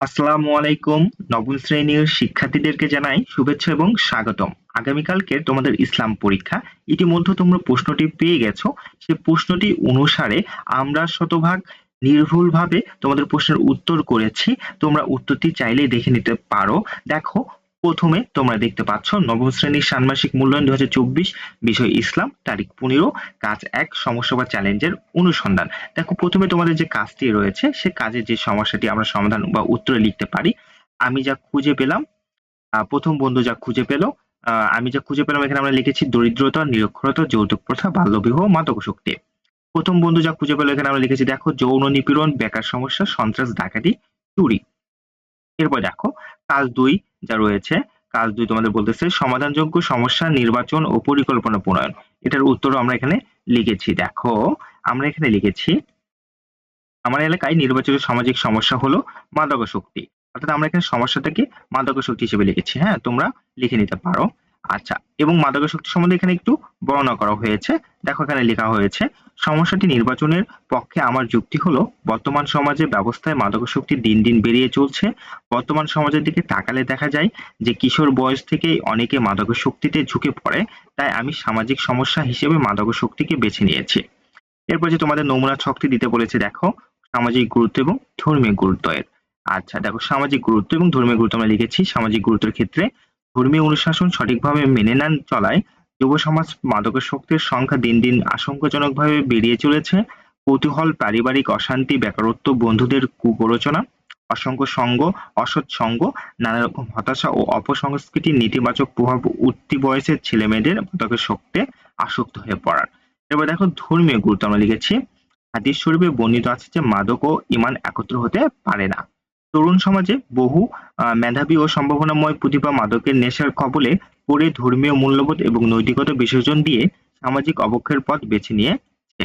আসসালামু আলাইকুম নবম শ্রেণির শিক্ষার্থীদেরকে জানাই শুভেচ্ছা এবং স্বাগতম। আগামীকালকে তোমাদের ইসলাম পরীক্ষা। ইতিমধ্যে তোমরা প্রশ্নটি পেয়ে গেছো। সে প্রশ্নটি অনুসারে আমরা শতভাগ নির্ভুলভাবে তোমাদের প্রশ্নের উত্তর করেছি। তোমরা উত্তরটি চাইলেই দেখে নিতে পারো। দেখো প্রথমে তোমরা দেখতে পাচ্ছ নবম শ্রেণির ষান্মাসিক মূল্যায়ন দুই হাজার চব্বিশ, বিষয় ইসলাম, তারিখ পনেরো, কাজ এক, সমস্যা বা চ্যালেঞ্জের অনুসন্ধান। দেখো, প্রথমে তোমাদের যে কাজটি রয়েছে, সে কাজের যে সমস্যাটি আমরা সমাধান বা উত্তরে লিখতে পারি, আমি যা খুঁজে পেলাম প্রথম বন্ধু যা খুঁজে পেল আমি যা খুঁজে পেলাম, এখানে আমরা লিখেছি দরিদ্রতা, নিরক্ষরতা, যৌতুক প্রথা, বাল্যবিবাহ মাদকাসক্তি প্রথম বন্ধু যা খুঁজে পেল, এখানে আমরা লিখেছি, দেখো, যৌন নিপীড়ন, বেকার সমস্যা, সন্ত্রাস, ডাকাতি, চুরি। এরপর দেখো, কাজ দুই যা রয়েছে, কাজ দুই তোমাদের বলতেছে, সমাধানযোগ্য সমস্যা, নির্বাচন ও পরিকল্পনা প্রণয়ন। এটার উত্তরও আমরা এখানে লিখেছি। দেখো, আমরা এখানে লিখেছি, আমার এলাকায় নির্বাচিত সামাজিক সমস্যা হলো মাদকাসক্তি। অর্থাৎ আমরা এখানে সমস্যাটাকে মাদকাসক্তি হিসেবে লিখেছি। হ্যাঁ তোমরা লিখে নিতে পারো। আচ্ছা এবং মাদকাসক্তি সম্বন্ধে এখানে একটু বর্ণনা করা হয়েছে। দেখো এখানে লেখা হয়েছে, সমস্যাটি নির্বাচনের পক্ষে আমার যুক্তি হলো, বর্তমান সমাজে ব্যবস্থায় মাদকাসক্তি দিন দিন বেরিয়ে চলছে। বর্তমান সমাজের দিকে তাকালে দেখা যায় যে কিশোর বয়স থেকেই অনেকে মাদকাসক্তিতে ঝুঁকে পড়ে, তাই আমি সামাজিক সমস্যা হিসেবে মাদকাসক্তিকে বেছে নিয়েছি। এরপর যে তোমাদের নমুনা শক্তি দিতে বলেছে, দেখো, সামাজিক গুরুত্ব এবং ধর্মীয় গুরুত্ব এর আচ্ছা দেখো, সামাজিক গুরুত্ব এবং ধর্মীয় গুরুত্ব আমরা লিখেছি। সামাজিক গুরুত্বের ক্ষেত্রে ধর্মীয় অনুশাসন সঠিকভাবে মেনে নেন চলায়, যুব সমাজ মাদকাসক্তির সংখ্যা দিন দিন আশঙ্কাজনকভাবে বেড়ে চলেছে। কৌতূহল, পারিবারিক অশান্তি, বেকারত্ব, বন্ধুদের কুপ্ররোচনা, অসংখ্য সঙ্গ, অসৎ সঙ্গ নানা রকম হতাশা ও অপসংস্কৃতির নেতিবাচক প্রভাব উঠতি বয়সের ছেলে মেয়েদের মাদকাসক্তে আসক্ত হয়ে পড়ার। এবার দেখো ধর্মীয় গুরুত্ব আমরা লিখেছি। হাদিস শরীফে বর্ণিত আছে যে মাদক ও ইমান একত্র হতে পারে না। তরুণ সমাজে বহু মেধাবী ও সম্ভাবনাময় প্রতিভা মাদকের নেশার কবলে পড়ে ধর্মীয় মূল্যবোধ এবং নৈতিকতা বিসর্জন দিয়ে সামাজিক অবক্ষয়ের পথ বেছে নিয়েছে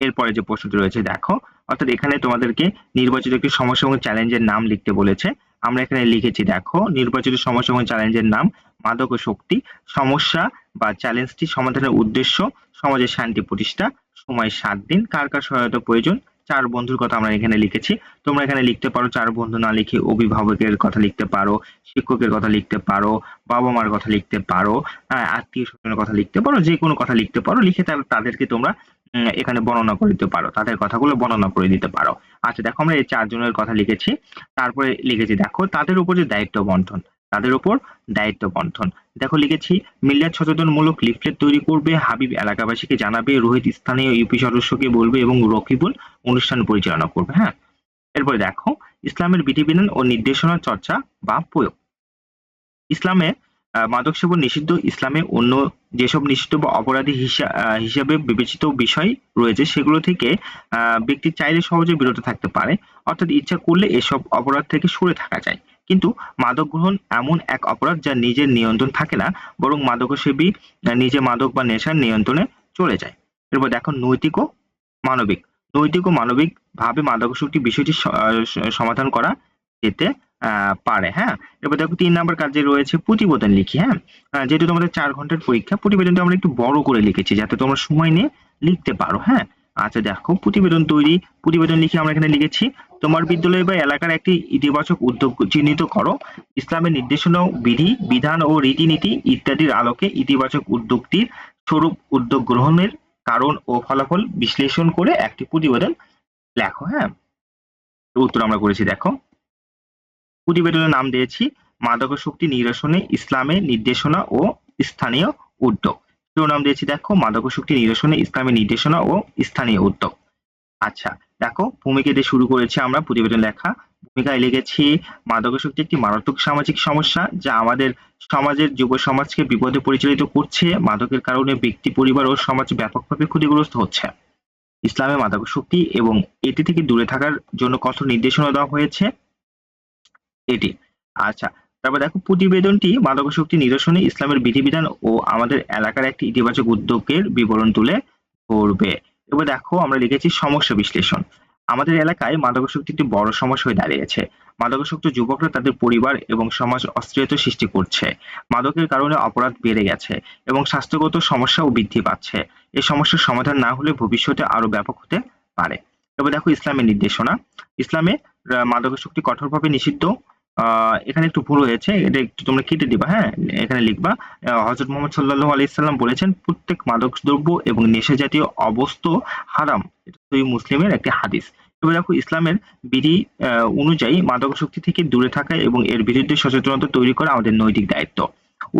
এরপরে যে প্রশ্নটি রয়েছে, দেখো, অর্থাৎ এখানে তোমাদেরকে নির্বাচিত একটি সমস্যা এবং চ্যালেঞ্জের নাম লিখতে বলেছে। আমরা এখানে লিখেছি, দেখো, নির্বাচিত সমস্যা এবং চ্যালেঞ্জের নাম, মাদক ও শক্তি, সমস্যা বা চ্যালেঞ্জটি সমাধানের উদ্দেশ্য, সমাজের শান্তি প্রতিষ্ঠা, সময় সাত দিন, কার কার সহায়তা প্রয়োজন চার বন্ধুর কথা আমরা এখানে লিখেছি। তোমরা এখানে লিখতে পারো, চার বন্ধু না লিখে অভিভাবকের কথা লিখতে পারো, শিক্ষকের কথা লিখতে পারো বাবা মার কথা লিখতে পারো আত্মীয় স্বজনের কথা লিখতে পারো, যে কোনো কথা লিখতে পারো, লিখে তাদেরকে তোমরা এখানে বর্ণনা করে দিতে পারো, তাদের কথাগুলো বর্ণনা করে দিতে পারো। আচ্ছা দেখো আমরা এই চারজনের কথা লিখেছি, তারপরে লিখেছি, দেখো, তাদের উপর যে দায়িত্ব বন্টন তাদের উপর দায়িত্ব বন্টন দেখো, লিখেছি মিল্লাত সচেতনমূলক লিফলেট তৈরি করবে হাবিব এলাকাবাসীকে জানাবে, রোহিত স্থানীয় ইউপি সদস্যকে বলবে এবং রকিবুল অনুষ্ঠান পরিচালনা করবে হ্যাঁ? এরপরে দেখো, ইসলামের বিধিবিধান ও নির্দেশনা চর্চা বা প্রয়োগ। ইসলামে মাদক সেবন নিষিদ্ধ, ইসলামে অন্য যেসব নিষিদ্ধ বা অপরাধী হিসাবে বিবেচিত বিষয় রয়েছে, সেগুলো থেকে ব্যক্তি চাইলে সহজে বিরত থাকতে পারে, অর্থাৎ ইচ্ছা করলে এসব অপরাধ থেকে সরে থাকা যায়। কিন্তু মাদক গ্রহণ এমন এক অপরাধ যা নিজের নিয়ন্ত্রণ থাকে না, বরং মাদকসেবী নিজে মাদক বা নেশার নিয়ন্ত্রণে চলে যায়। এরপর দেখো নৈতিক ও মানবিক। নৈতিক ও মানবিক ভাবে মাদকাসক্তি বিষয়টি সমাধান করা যেতে পারে হ্যাঁ? এবার দেখো তিন নাম্বার কাজে রয়েছে প্রতিবেদন লিখি হ্যাঁ? যেহেতু তোমাদের চার ঘণ্টার পরীক্ষা, প্রতিবেদনটা আমরা একটু বড় করে লিখেছি, যাতে তোমরা সময় নিয়ে লিখতে পারো হ্যাঁ? আচ্ছা দেখো, প্রতিবেদন তৈরি। প্রতিবেদন লিখে আমরা এখানে লিখেছি, তোমার বিদ্যালয় বা এলাকার একটি ইতিবাচক উদ্যোগ চিহ্নিত করো। ইসলামের নির্দেশনা, বিধি, বিধান ও রীতিনীতি ইত্যাদির আলোকে ইতিবাচক উদ্যোগটির স্বরূপ উদ্যোগ গ্রহণের কারণ ও ফলাফল বিশ্লেষণ করে একটি প্রতিবেদন লেখো হ্যাঁ? উত্তর আমরা করেছি, দেখো। প্রতিবেদনের নাম দিয়েছি, মাদকাসক্তি নিরসনে ইসলামের নির্দেশনা ও স্থানীয় উদ্যোগ। শিরোনাম দিয়েছি, দেখো মাদকাসক্তি নিরসনে ইসলামের নির্দেশনা ও স্থানীয় উদ্যোগ। আচ্ছা দেখো, ভূমিকা দিয়ে শুরু করেছি আমরা প্রতিবেদন লেখা। ভূমিকায় লিখেছি মাদকাসক্তি একটি মারাত্মক সামাজিক সমস্যা যা আমাদের সমাজের, যুব সমাজকে বিপদে পরিচালিত করছে, মাদকের কারণে ব্যক্তি, পরিবার ও সমাজ ব্যাপকভাবে ক্ষতিগ্রস্ত হচ্ছে। ইসলামে মাদকাসক্তি এবং এটি থেকে দূরে থাকার জন্য কঠোর নির্দেশনা দেওয়া হয়েছে। এটি আচ্ছা তারপর দেখো, প্রতিবেদনটি মাদকাসক্তি নিরসনে ইসলামের বিধিবিধান ও আমাদের এলাকার একটি ইতিবাচক উদ্যোগের বিবরণ তুলে ধরবে। এবার দেখো, আমরা লিখেছি সমস্যা বিশ্লেষণ। আমাদের এলাকায় মাদকাসক্তি একটি বড় সমস্যা হয়ে দাঁড়িয়েছে। মাদকাসক্ত যুবকরা তাদের পরিবার এবং সমাজ অস্থিরতা সৃষ্টি করছে। মাদকের কারণে অপরাধ বেড়ে গেছে এবং স্বাস্থ্যগত সমস্যাও বৃদ্ধি পাচ্ছে। এই সমস্যার সমাধান না হলে ভবিষ্যতে আরও ব্যাপক হতে পারে। তবে দেখো, ইসলামের নির্দেশনা। ইসলামে মাদকাসক্তি কঠোরভাবে নিষিদ্ধ এখানে একটু ভুল হয়েছে, এটা একটু তোমরা কেটে দিবা হ্যাঁ? এখানে লিখবা হজরত মোহাম্মদ সাল্লাল্লাহু আলাইহি সাল্লাম বলেছেন, প্রত্যেক মাদক দ্রব্য এবং নেশা জাতীয় অবস্থ হারাম। এটা মুসলিমের একটি হাদিস। এবার দেখো, ইসলামের বিধি অনুযায়ী মাদকাসক্তি থেকে দূরে থাকা এবং এর বিরুদ্ধে সচেতনতা তৈরি করা আমাদের নৈতিক দায়িত্ব।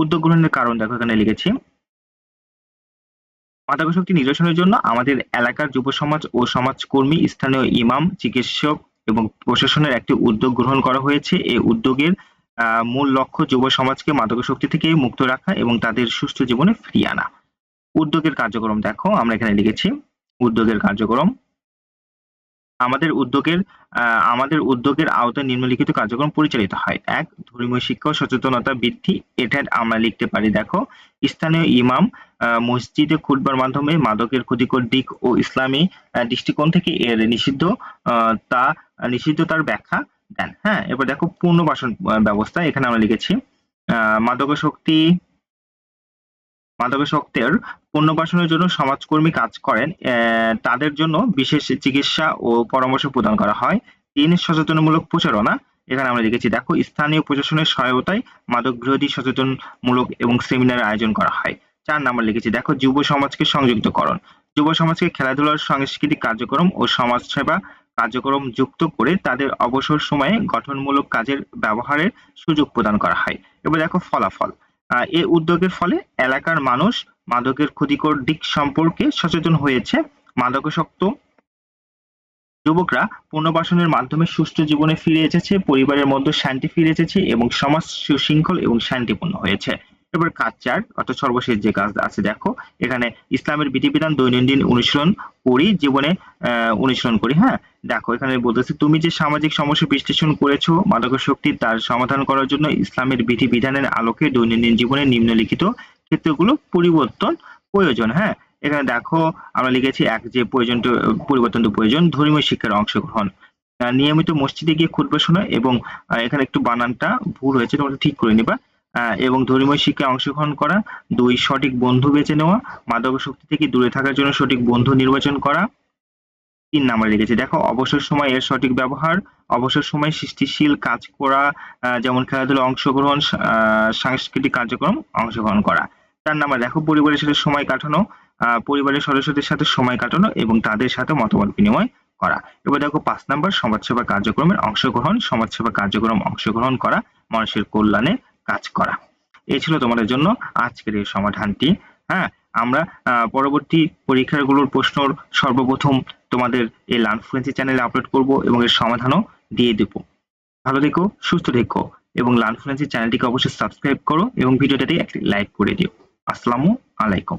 উদ্যোগ গ্রহণের কারণ দেখো, এখানে লিখেছি মাদকাসক্তি নিরসনের জন্য আমাদের এলাকার যুব সমাজ ও সমাজকর্মী, স্থানীয় ইমাম, চিকিৎসক এবং প্রশাসনের একটি উদ্যোগ গ্রহণ করা হয়েছে। এই উদ্যোগের মূল লক্ষ্য যুব সমাজকে মাদকাসক্তি থেকে মুক্ত রাখা এবং তাদের সুস্থ জীবনে ফিরিয়ে আনা। উদ্যোগের কার্যক্রম দেখো, আমরা এখানে লিখেছি, উদ্যোগের কার্যক্রম আমাদের উদ্যোগের আমাদের উদ্যোগের আওতায় নিম্নলিখিত কার্যক্রম পরিচালিত হয়। এক ধর্মীয় শিক্ষা ও সচেতনতা বৃদ্ধি এটা আমরা লিখতে পারি দেখো স্থানীয় ইমাম মসজিদে খুতবার মাধ্যমে মাদকের ক্ষতিকর দিক ও ইসলামী দৃষ্টিকোণ থেকে এর নিষিদ্ধ তা নিষিদ্ধ তার ব্যাখ্যা দেন। হ্যাঁ এবার দেখো পুনর্বাসন আহ, ব্যবস্থা এখানে আমরা লিখেছি আহ, মাদকাসক্তি মাদকাসক্তের পুনর্বাসনের জন্য সমাজকর্মী কাজ করেন তাদের জন্য বিশেষ চিকিৎসা ও পরামর্শ প্রদান করা হয়। তিন, সচেতনমূলক প্রচারণা। এখানে আমরা লিখেছি দেখো, স্থানীয় প্রশাসনের সহায়তায় মাদক বিরোধী সচেতনমূলক এবং সেমিনার আয়োজন করা হয়। চার নাম্বার লিখেছি, দেখো, যুব সমাজকে সংযুক্তকরণ। যুব সমাজকে খেলাধুলার সাংস্কৃতিক কার্যক্রম ও সমাজসেবা কার্যক্রম যুক্ত করে তাদের অবসর সময়ে গঠনমূলক কাজের ব্যবহারের সুযোগ প্রদান করা হয়। এবার দেখো, ফলাফল। এই উদ্যোগের ফলে এলাকার মানুষ মাদকের ক্ষতিকর দিক সম্পর্কে সচেতন হয়েছে মাদকাসক্ত যুবকরা পুনর্বাসনের মাধ্যমে সুস্থ জীবনে ফিরে এসেছে, পরিবারের মধ্যে শান্তি ফিরে এসেছে এবং সমাজ সুশৃঙ্খল এবং শান্তিপূর্ণ হয়েছে। এবার কাজ চার, অর্থাৎ সর্বশেষ যে কাজ আছে, দেখো, এখানে ইসলামের বিধিবিধান দৈনন্দিন অনুশীলন করি, জীবনে অনুশীলন করি হ্যাঁ? দেখো, এখানে বলতেছে, তুমি যে সামাজিক সমস্যা বিশ্লেষণ করেছ মাদকাসক্তি তার সমাধান করার জন্য ইসলামের বিধিবিধানের আলোকে দৈনন্দিন জীবনে নিম্নলিখিত ক্ষেত্রগুলো পরিবর্তন প্রয়োজন হ্যাঁ? এখানে দেখো, আমরা লিখেছি এক যে প্রয়োজন, পরিবর্তন তো প্রয়োজন, ধর্মীয় শিক্ষার অংশগ্রহণ। নিয়মিত মসজিদে গিয়ে খুতবা শোনা এবং এখানে একটু বানানটা ভুল হয়েছে, তোমরা ঠিক করে নিবা। এবং ধর্মীয় শিক্ষায় অংশগ্রহণ করা, দুই, সঠিক বন্ধু বেছে নেওয়া মাদকাসক্তি থেকে দূরে থাকার জন্য সঠিক বন্ধু নির্বাচন করা। তিন নাম্বার লিখেছি, দেখো, অবসর সময় এর সঠিক ব্যবহার, অবসর সময় সৃষ্টিশীল কাজ করা যেমন খেলাধুলা অংশগ্রহণ সাংস্কৃতিক কার্যক্রম অংশগ্রহণ করা। চার নাম্বার, দেখো, পরিবারের সাথে সময় কাটানো পরিবারের সদস্যদের সাথে সময় কাটানো এবং তাদের সাথে মতামত বিনিময় করা। এবার দেখো, পাঁচ নাম্বার, সমাজসেবা কার্যক্রমের অংশগ্রহণ, সমাজসেবা কার্যক্রম অংশগ্রহণ করা, মানুষের কল্যাণে কাজ করা। এই ছিল তোমাদের জন্য আজকের এই সমাধানটি। হ্যাঁ আমরা পরবর্তী পরীক্ষাগুলোর প্রশ্ন সর্বপ্রথম তোমাদের এই লার্ন ফ্লুয়েন্সি চ্যানেলে আপলোড করব এবং এর সমাধানও দিয়ে দেব। ভালো থেকো, সুস্থ থেকো এবং লার্ন ফ্লুয়েন্সি চ্যানেলটিকে অবশ্যই সাবস্ক্রাইব করো এবং ভিডিওটাতে একটি লাইক করে দিও। আসসালামু আলাইকুম।